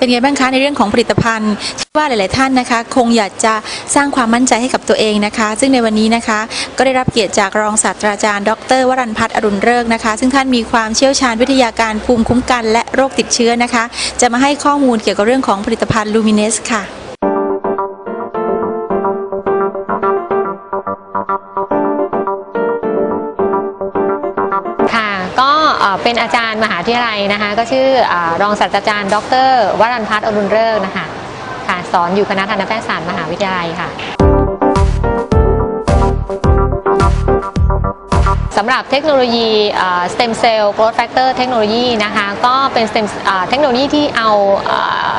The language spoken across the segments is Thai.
เป็นไงบ้างคะในเรื่องของผลิตภัณฑ์เชื่อว่าหลาย ๆ ท่านนะคะ คงอยากจะสร้างความมั่นใจให้กับตัวเองนะคะ ซึ่งในวันนี้นะคะ ก็ได้รับเกียรติจากรองศาสตราจารย์ ดร วรันพัฒน์อรุณเริกนะคะ ซึ่งท่านมีความเชี่ยวชาญวิทยาการภูมิคุ้มกันและโรคติดเชื้อนะคะ จะมาให้ข้อมูลเกี่ยวกับเรื่องของผลิตภัณฑ์ลูมิเนสค่ะ เอ่อเป็นอาจารย์มหาวิทยาลัยนะคะ ก็ชื่อรองศาสตราจารย์ ดรวรันพัฒน์อรุณเริกนะคะค่ะสอนอยู่คณะทันตแพทยศาสตร์มหาวิทยาลัยค่ะสำหรับเทคโนโลยี stem cell growth factor เทคโนโลยีนะคะ ก็เป็น stem เทคโนโลยีที่เอาอ่อ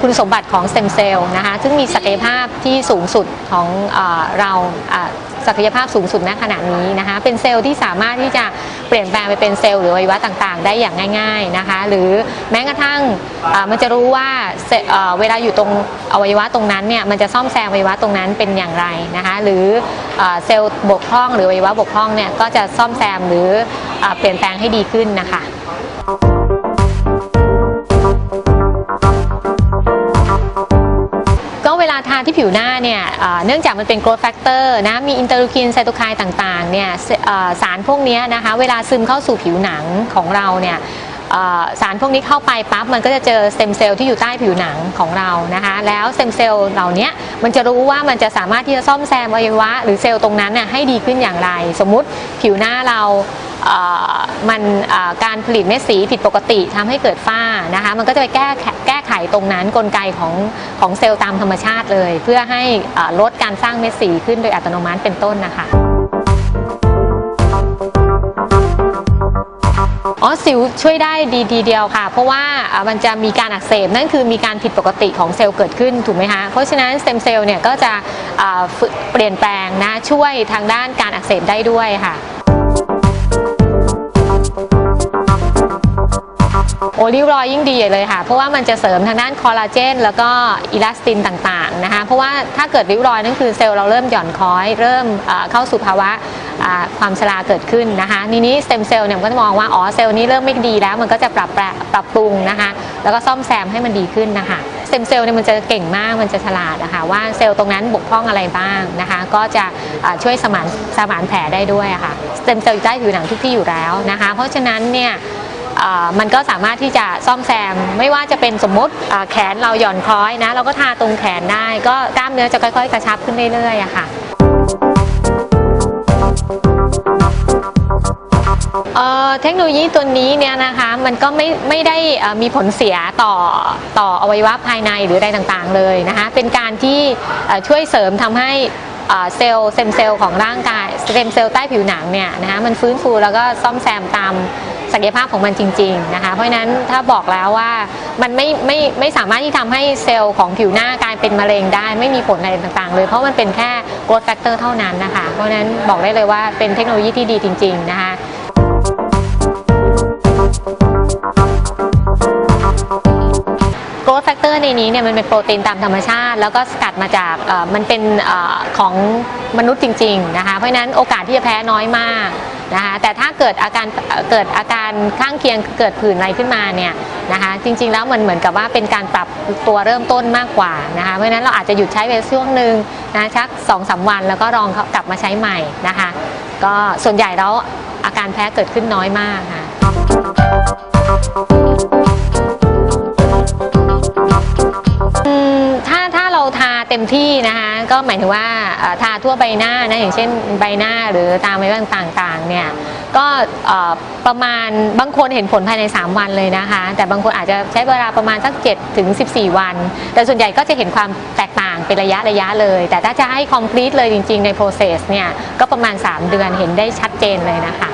คุณสมบัติของ stem cell นะคะซึ่งมีศักยภาพที่สูงสุดของเราศักยภาพสูงสุดณขณะนี้นะคะเป็นเซลล์ที่สามารถที่จะเปลี่ยนแปลงไปเป็นเซลล์หรืออวัยวะต่างๆ ได้อย่างง่าย ๆนะคะ หรือแม้กระทั่งมันจะรู้ว่าเเวลาอยู่ตรงอวัยวะตรงนั้นเนี่ยมันจะซ่อมแซมอวัยวะตรงนั้นเป็นอย่างไรนะคะหรือเอ่อเซลล์บกพร่องหรืออวัยวะบกพร่องเนี่ยก็จะซ่อมแซมหรืออเปลี่ยนแปลงให้ดีขึ้นนะคะาทาที่ผิวหน้าเนี่ยเนื่องจากมันเป็น growth factor นะมีอินเตอร์ลูคินไซโตไคน์ต่างๆเนี่ยสารพวกนี้นะคะเวลาซึมเข้าสู่ผิวหนังของเราเนี่ยสารพวกนี้เข้าไปปั๊บมันก็จะเจอสเต็มเซลล์ที่อยู่ใต้ผิวหนังของเรานะคะแล้วสเต็มเซลล์เหล่านี้มันจะรู้ว่ามันจะสามารถที่จะซ่อมแซมอวัยวะ หรือเซลล์ตรงนั้นน่ะให้ดีขึ้นอย่างไร สมมุติผิวหน้าเรา มันการผลิตเม็ดสีผิดปกติทำให้เกิดฝ้านะคะมันก็จะไปแก้ไขแก้ไขตรงนั้นกลไกของของเซลล์ตามธรรมชาติเลย เพื่อให้ลดการสร้างเม็ดสีขึ้นโดยอัตโนมัติเป็นต้นนะคะอ๋อสิวช่วยได้ดีทีเดียวค่ะ เพราะว่ามันจะมีการอักเสบนั่นคือมีการผิดปกติของเซลล์เกิดขึ้นถูกไหมคะเพราะฉะนั้นสเต็มเซลล์เนี่ยก็จะเปลี่ยนแปลงนะช่วยทางด้านการอักเสบได้ด้วยค่ะ ริ้วรอยยิ่งดีเลยค่ะ เพราะว่ามันจะเสริมทางด้านคอลลาเจน แล้วก็อิลาสตินต่างๆนะคะ เพราะว่าถ้าเกิดริ้วรอยนั่นคือเซลล์เราเริ่มหย่อนคล้อย เริ่มเข้าสู่ภาวะความชราเกิดขึ้นนะคะทีนี้สเต็มเซลล์เนี่ยมันก็จะมองว่าอ๋อเซลล์นี้เริ่มไม่ดีแล้ว มันก็จะปรับปรับปรุงนะคะแล้วก็ซ่อมแซมให้มันดีขึ้นนะคะสเต็มเซลล์เนี่ยมันจะเก่งมากมันจะฉลาดนะคะว่าเซลล์ตรงนั้นบกพร่องอะไรบ้างนะคะก็จะช่วยสมานสมานแผลได้ด้วยะค่ะสเต็มเซลล์อยู่ใต้ผิวหนังทุกที่อยู่แล้วนะคะ เพราะฉะนั้นเนี่ย มันก็สามารถที่จะซ่อมแซม ไม่ว่าจะเป็นสมมติแขนเราหย่อนคล้อยนะ เราก็ทาตรงแขนได้ ก็กล้ามเนื้อจะค่อย ๆ กระชับขึ้นเรื่อยๆอะค่ะเทคโนโลยีตัวนี้เนี่ยนะคะมันก็ไม่ไม่ได้มีผลเสียต่อต่ออวัยวะภายในหรืออะไรต่างๆเลยนะคะเป็นการที่ช่วยเสริมทำให้ เซลล์เซมเซลล์ของร่างกายเซมเซลล์ใต้ผิวหนังเนี่ยนะคะมันฟื้นฟูแล้วก็ซ่อมแซมตามศักยภาพของมันจริงๆนะคะเพราะนั้นถ้าบอกแล้วว่ามันไม่ไม่ไม่สามารถที่ทำให้เซลล์ของผิวหน้ากลายเป็นมะเร็งได้ ไม่มีผลอะไรต่างๆ เลยเพราะมันเป็นแค่ growth factor เท่านั้นนะคะ เพราะนั้นบอกได้เลยว่าเป็นเทคโนโลยีที่ดีจริง ๆ นะคะ ในนี้เนี่ยมันเป็นโปรตีนตามธรรมชาติ แล้วก็สกัดมาจากมันเป็นอของมนุษย์จริงๆนะคะเพราะนั้นโอกาสที่จะแพ้น้อยมากนะคะแต่ถ้าเกิดอาการเกิดอาการข้างเคียงเกิดผื่นอะไรขึ้นมาเนี่ยนะคะจริงๆแล้วมันเหมือนกับว่าเป็นการปรับตัวเริ่มต้นมากกว่านะคะเพราะฉะนั้นเราอาจจะหยุดใช้ไปช่วงหนึ่งนะชัก2อสวันแล้วก็ลองกลับมาใช้ใหม่นะคะก็ส่วนใหญ่แล้วอาการแพ้เกิดขึ้นน้อยมากค่ะ เต็มที่นะคะก็หมายถึงว่าทาทั่วใบหน้านะอย่างเช่นใบหน้าหรือตามใบหน้าต่างๆเนี่ยก็ประมาณบางคนเห็นผลภายใน 3 วันเลยนะคะ แต่บางคนอาจจะใช้เวลาประมาณสัก7ถึง14 วัน แต่ส่วนใหญ่ก็จะเห็นความแตกต่างเป็นระยะระยะเลย แต่ถ้าจะให้ complete เลยจริง ๆ ใน process เนี่ยก็ประมาณ 3 เดือนเห็นได้ชัดเจนเลยนะคะ